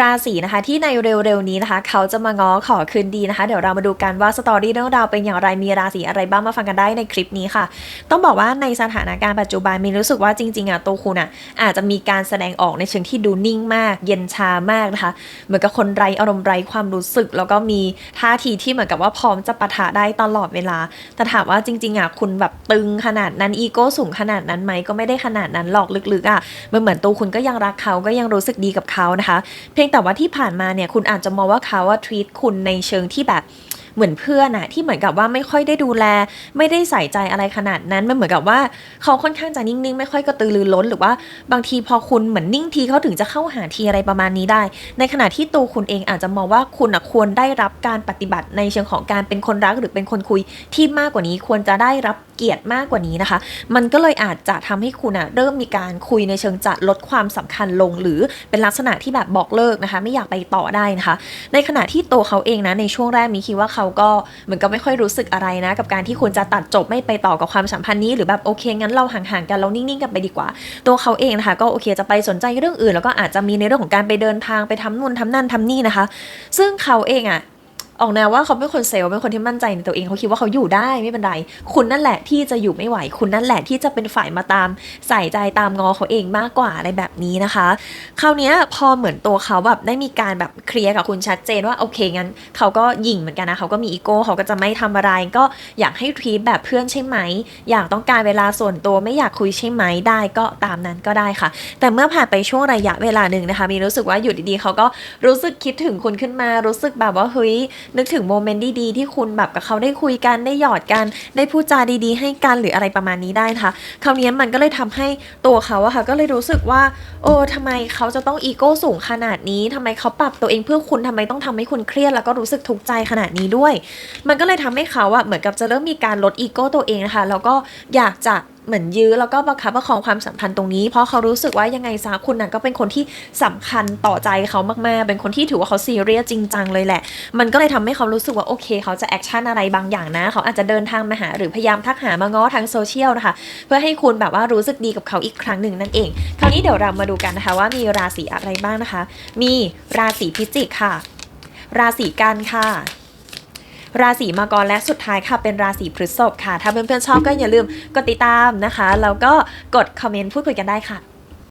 ราศีนะคะที่ในเร็วๆนี้นะคะ เขาจะมาง้อขอคืนดีนะคะ เดี๋ยวเรามาดูกันว่าสตอรี่เรื่องราวเป็นอย่างไรมีราศีอะไรบ้างมาฟังกันได้ในคลิปนี้ค่ะ ต้องบอกว่าในสถานการณ์ปัจจุบันมีรู้สึกว่าจริงๆอะตัวคุณอะอาจจะมีการแสดงออกในเชิงที่ดูนิ่งมาก เย็นชามากนะคะ เหมือนกับคนไร้อารมณ์ไร้ความรู้สึก แล้วก็มีท่าทีที่เหมือนกับว่าพร้อมจะปะทะได้ตลอดเวลา แต่ถามว่าจริงๆอะคุณแบบตึงขนาดนั้นอีโก้สูงขนาดนั้นไหมก็ไม่ได้ขนาดนั้นหรอกลึกๆอะมันเหมือนตัวคุณก็ยังรักเขาก็ยังรู้สึกดีกับเขานะคะ เพียงแต่ว่าที่ผ่านมาเนี่ยคุณอาจจะมองว่าเขาว่าทวีตคุณในเชิงที่แบบ เหมือนเพื่อนอะที่เหมือนกับว่าไม่ค่อยได้ดูแล ไม่ได้ใส่ใจอะไรขนาดนั้นมันเหมือนกับว่าเขาค่อนข้างจะนิ่งๆ ไม่ค่อยกระตือรือร้น หรือว่าบางทีพอคุณเหมือนนิ่งทีเขาถึงจะเข้าหาทีอะไรประมาณนี้ได้ ในขณะที่ตัวคุณเองอาจจะมองว่าคุณอะควรได้รับการปฏิบัติในเชิงของการเป็นคนรักหรือเป็นคนคุยที่มากกว่านี้ควรจะได้รับเกียรติมากกว่านี้นะคะ มันก็เลยอาจจะทำให้คุณอะเริ่มมีการคุยในเชิงจะลดความสำคัญลง หรือเป็นลักษณะที่แบบบอกเลิกนะคะ ไม่อยากไปต่อได้นะคะ ในขณะที่ตัวเขาเองนะในช่วงแรกมีคิดว่าเขาก็เหมือนก็ไม่ค่อยรู้สึกอะไรนะ กับการที่คุณจะตัดจบไม่ไปต่อกับความสัมพันธ์นี้หรือแบบโอเคงั้นเราห่างๆกันเรานิ่งๆกันไปดีกว่า ตัวเขาเองนะคะก็โอเคจะไปสนใจเรื่องอื่น แล้วก็อาจจะมีในเรื่องของการไปเดินทางไปทำนู่นทำนั่นทำนี่นะคะ ซึ่งเขาเองอะ ออกแนวว่าเขาเป็นคนเซลล์เป็นคนที่มั่นใจในตัวเองเขาคิดว่าเขาอยู่ได้ไม่เป็นไร คุณนั่นแหละที่จะอยู่ไม่ไหว คุณนั่นแหละที่จะเป็นฝ่ายมาตาม ใส่ใจตามงอเขาเองมากกว่าอะไรแบบนี้นะคะ คราวนี้พอเหมือนตัวเขาแบบได้มีการแบบเคลียร์กับคุณชัดเจนว่าโอเคงั้นเขาก็หยิ่งเหมือนกันนะเขาก็มีอีโก้เขาก็จะไม่ทำอะไร ก็อยากให้ทรีแบบเพื่อนใช่ไหม อยากต้องการเวลาส่วนตัวไม่อยากคุยใช่ไหมได้ก็ตามนั้นก็ได้ค่ะ แต่เมื่อผ่านไปช่วงระยะเวลาหนึ่งนะคะ มีรู้สึกว่าอยู่ดีๆเขาก็รู้สึกคิดถึงคุณขึ้นมารู้สึกแบบว่าเฮ้ยนึกถึงโมเมนต์ดีๆที่คุณแบบกับเขาได้คุยกันได้หยอดกัน ได้พูดจาดีๆ ให้กันหรืออะไรประมาณนี้ได้นะคะคราวนี้มันก็เลยทำให้ตัวเขาอะค่ะก็เลยรู้สึกว่าโอ้ทำไมเขาจะต้องอีโก้สูงขนาดนี้ทำไมเขาปรับตัวเองเพื่อคุณทำไมต้องทำให้คุณเครียดแล้วก็รู้สึกทุกข์ใจขนาดนี้ด้วย มันก็เลยทำให้เขาอะเหมือนกับจะเริ่มมีการลดอีโก้ตัวเองนะคะแล้วก็อยากจะ เหมือนยื้อแล้วก็ประคับประคองความสัมพันธ์ตรงนี้ เพราะเขารู้สึกว่ายังไงซะคุณน่ะก็เป็นคนที่สำคัญต่อใจเขามากๆ เป็นคนที่ถือว่าเขาซีเรียสจริงจังเลยแหละ มันก็เลยทำให้เขารู้สึกว่าโอเค เขาจะแอคชั่นอะไรบางอย่างนะ เขาอาจจะเดินทางมาหาหรือพยายามทักหามาง้อทางโซเชียลนะคะ เพื่อให้คุณแบบว่ารู้สึกดีกับเขาอีกครั้งหนึ่งนั่นเอง คราวนี้เดี๋ยวเรามาดูกันนะคะว่ามีราศีอะไรบ้างนะคะ มีราศีพิจิกค่ะ ราศีกันค่ะ ราศีมังกรและสุดท้ายค่ะเป็นราศีพฤษภค่ะ ถ้าเพื่อนๆชอบก็อย่าลืมกดติดตามนะคะ แล้วก็กดคอมเมนต์พูดคุยกันได้ค่ะ